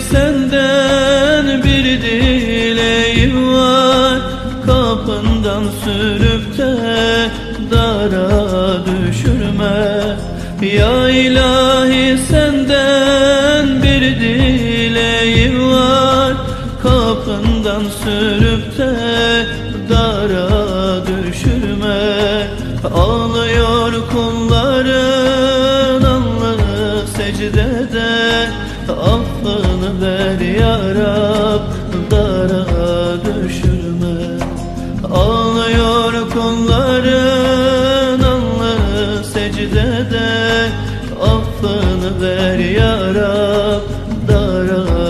senden bir dileğim var. Kapından sürüp de dara düşürme. Ya ilahi senden bir dileğim var. Kapından sürüp de dara düşürme. Ağlıyor kulların alnı secdede Affını ver ya Rab dara düşürme. Ağlıyor kulların alnı secdede. Affını ver ya